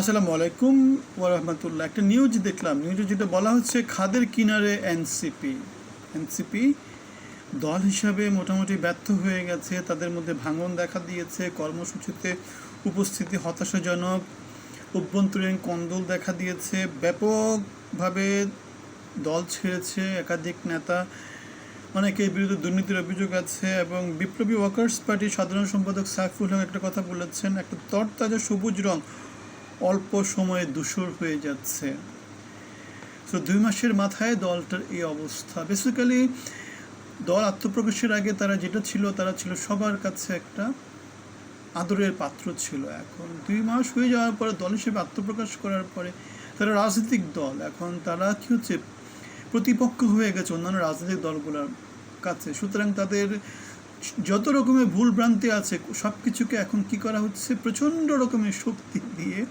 আসসালামু আলাইকুম ওরহমতুল্লাহ একটা নিউজ দেখলাম। নিউজে যেটা বলা হচ্ছে, খাদের কিনারে এনসিপি এনসিপি দল হিসাবে মোটামুটি ব্যর্থ হয়ে গেছে। তাদের মধ্যে ভাঙন দেখা দিয়েছে। কর্মসূচিতে উপস্থিতি হতাশাজনক। অভ্যন্তরীণ কন্দল দেখা দিয়েছে। ব্যাপকভাবে দল ছেড়েছে একাধিক নেতা। অনেকের বিরুদ্ধে দুর্নীতির অভিযোগ আছে এবং বিপ্লবী ওয়ার্কার্স পার্টির সাধারণ সম্পাদক সাইফুল হক একটা কথা বলেছেন, একটা তরতাজা সবুজ রং অল্প সময়ে ধূসর হয়ে যাচ্ছে। তো দুই মাসের মাথায় দলটার এই অবস্থা। বেসিক্যালি দল আত্মপ্রকাশের আগে তারা যেটা ছিল, তারা ছিল সবার কাছে একটা আদরের পাত্র ছিল। এখন দুই মাস হয়ে যাওয়ার পরে দল হিসেবে আত্মপ্রকাশ করার পরে তারা রাজনৈতিক দল। এখন তারা কী হচ্ছে, প্রতিপক্ষ হয়ে গেছে অন্যান্য রাজনৈতিক দলগুলোর কাছে। সুতরাং তাদের যত রকমের ভুল ভ্রান্তি আছে সব কিছুকে এখন কি করা হচ্ছে? প্রচণ্ড রকমের শক্তি দিয়ে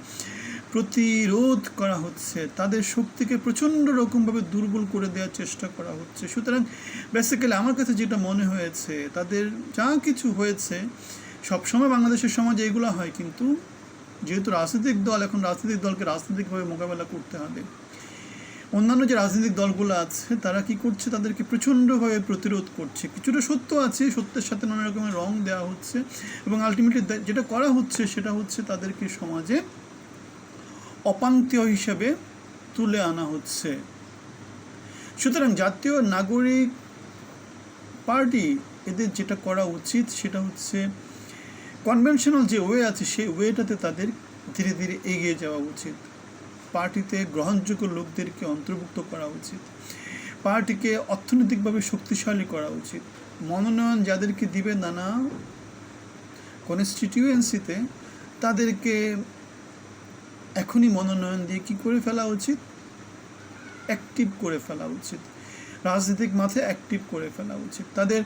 প্রতিরোধ করা হচ্ছে। তাদের শক্তিকে প্রচণ্ড রকমভাবে দুর্বল করে দেওয়ার চেষ্টা করা হচ্ছে। সুতরাং বেসিক্যালি আমার কাছে যেটা মনে হয়েছে, তাদের যা কিছু হয়েছে, সবসময় বাংলাদেশের সমাজে এগুলো হয়, কিন্তু যেহেতু রাজনৈতিক দল, এখন রাজনৈতিক দলকে রাজনৈতিকভাবে মোকাবেলা করতে হবে। অন্যান্য যে রাজনৈতিক দলগুলো আছে, তারা কি করছে? তাদেরকে প্রচণ্ডভাবে প্রতিরোধ করছে। কিছুটা সত্য আছে, সত্যের সাথে নানা রকমের রং দেওয়া হচ্ছে এবং আলটিমেটলি যেটা করা হচ্ছে সেটা হচ্ছে তাদেরকে সমাজে অপাঙ্ক্তীয় হিসেবে তুলে আনা হচ্ছে। সুতরাং জাতীয় নাগরিক পার্টি এদের যেটা করা উচিত সেটা হচ্ছে কনভেনশনাল যে ওয়ে আছে, সেই ওয়েটাতে তাদের ধীরে ধীরে এগিয়ে যাওয়া উচিত। পার্টিতে গ্রহণযোগ্য লোকদেরকে অন্তর্ভুক্ত করা উচিত। পার্টিকে অর্থনৈতিকভাবে শক্তিশালী করা উচিত। মনোনয়ন যাদেরকে দিবে নানা কনস্টিটিউয়েন্সিতে তাদেরকে এখনই মনোনয়ন দিয়ে কি করে ফেলা উচিত? অ্যাক্টিভ করে ফেলা উচিত। রাজনৈতিক মাঠে অ্যাক্টিভ করে ফেলা উচিত। তাদের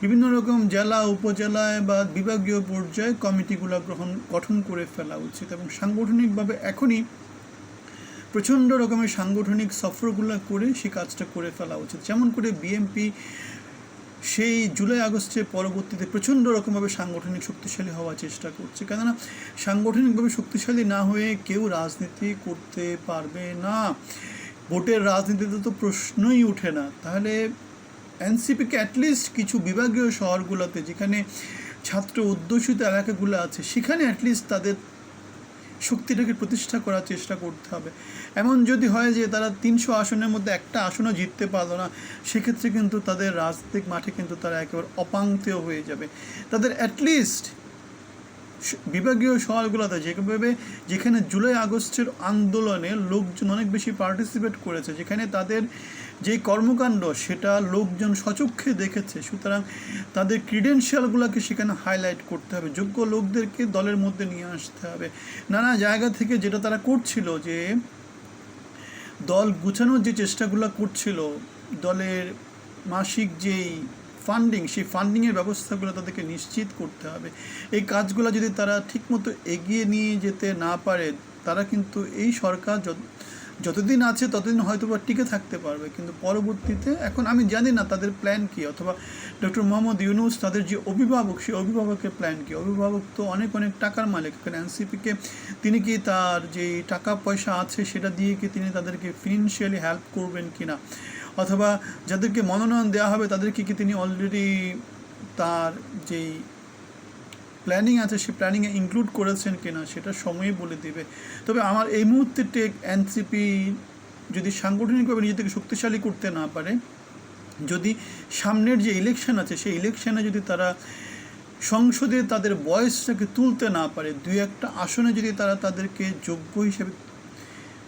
বিভিন্ন রকম জেলা, উপজেলায় বা বিভাগীয় পর্যায়ে কমিটিগুলো গ্রহণ, গঠন করে ফেলা উচিত এবং সাংগঠনিকভাবে এখনই প্রচণ্ড রকমের সাংগঠনিক সফরগুলো করে সে কাজটা করে ফেলা উচিত। যেমন করে বিএমপি সেই জুলাই আগস্টের পরবর্তীতে প্রচণ্ড রকমভাবে সাংগঠনিক শক্তিশালী হওয়ার চেষ্টা করছে। কেননা সাংগঠনিকভাবে শক্তিশালী না হয়ে কেউ রাজনীতি করতে পারবে না। ভোটের রাজনীতিতে তো প্রশ্নই ওঠে না। তাহলে এনসিপিকে অ্যাটলিস্ট কিছু বিভাগীয় শহরগুলোতে যেখানে ছাত্র অধ্যুষিত এলাকাগুলো আছে, সেখানে অ্যাটলিস্ট তাদের শক্তিটাকে প্রতিষ্ঠা করার চেষ্টা করতে হবে। এমন যদি হয় যে তারা তিনশো আসনের মধ্যে একটা আসনও জিততে পারল না, সেক্ষেত্রে কিন্তু তাদের রাজনৈতিক মাঠে কিন্তু তারা একেবারে অপাঙ্ক্তেয় হয়ে যাবে। তাদের অ্যাটলিস্ট বিভাগীয় শহরগুলোতে যেভাবে যেখানে জুলাই আগস্টের আন্দোলনে লোকজন অনেক বেশি পার্টিসিপেট করেছে, যেখানে তাদের যে কর্মকাণ্ড সেটা লোকজন সচক্ষে দেখেছে, সুতরাং তাদের ক্রিডেন্সিয়ালগুলোকে সেখানে হাইলাইট করতে হবে, যোগ্য লোকদেরকে দলের মধ্যে নিয়ে আসতে হবে। নানা জায়গা থেকে যেটা তারা করছিল যে, দল গুছানোর যে চেষ্টাগুলো করছিল, দলের মাসিক যেই ফান্ডিং সেই ফান্ডিংয়ের ব্যবস্থাগুলো তাদেরকে নিশ্চিত করতে হবে। এই কাজগুলো যদি তারা ঠিকমতো এগিয়ে নিয়ে যেতে না পারে, তারা কিন্তু এই সরকার যতদিন আছে, ততদিন হয়তো বা টিকে থাকতে পারবে। কিন্তু পরবর্তীতে, এখন আমি জানি না তাদের প্ল্যান কী, অথবা ডক্টর মোহাম্মদ ইউনুস তাদের যে অভিভাবক, সেই অভিভাবকের প্ল্যান কী। অভিভাবক তো অনেক অনেক টাকার মালিক। এখানে এনসিপিকে তিনি কি তার যে টাকা পয়সা আছে, সেটা দিয়ে কি তিনি তাদেরকে ফিনান্সিয়ালি হেল্প করবেন কি না অথবা যাদেরকে মনোনয়ন দেওয়া হবে, তাদেরকে কি তিনি অলরেডি তার যেই প্ল্যানিং আছে, সে প্ল্যানিংয়ে ইনক্লুড করেছেন কি না সেটা সময়ই বলে দেবে। তবে আমার এই মুহূর্তে টেক এনসিপি যদি সাংগঠনিকভাবে নিজেদেরকে শক্তিশালী করতে না পারে, যদি সামনের যে ইলেকশন আছে, সেই ইলেকশনে যদি তারা সংসদে তাদের বয়সটাকে তুলতে না পারে, দুই একটা আসনে যদি তারা তাদেরকে যোগ্য হিসেবে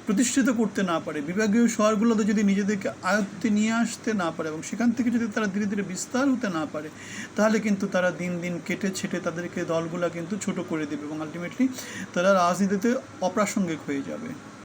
প্রতিষ্ঠিত করতে না পারে, বিভাগীয় শহরগুলোতে যদি নিজেদেরকে আয়ত্তে নিয়ে আসতে না পারে এবং সেখান থেকে যদি তারা ধীরে ধীরে বিস্তার হতে না পারে, তাহলে কিন্তু তারা দিন দিন কেটে ছেটে তাদেরকে দলগুলো কিন্তু ছোট করে দেবে এবং আলটিমেটলি তারা রাজনীতিতে অপ্রাসঙ্গিক হয়ে যাবে।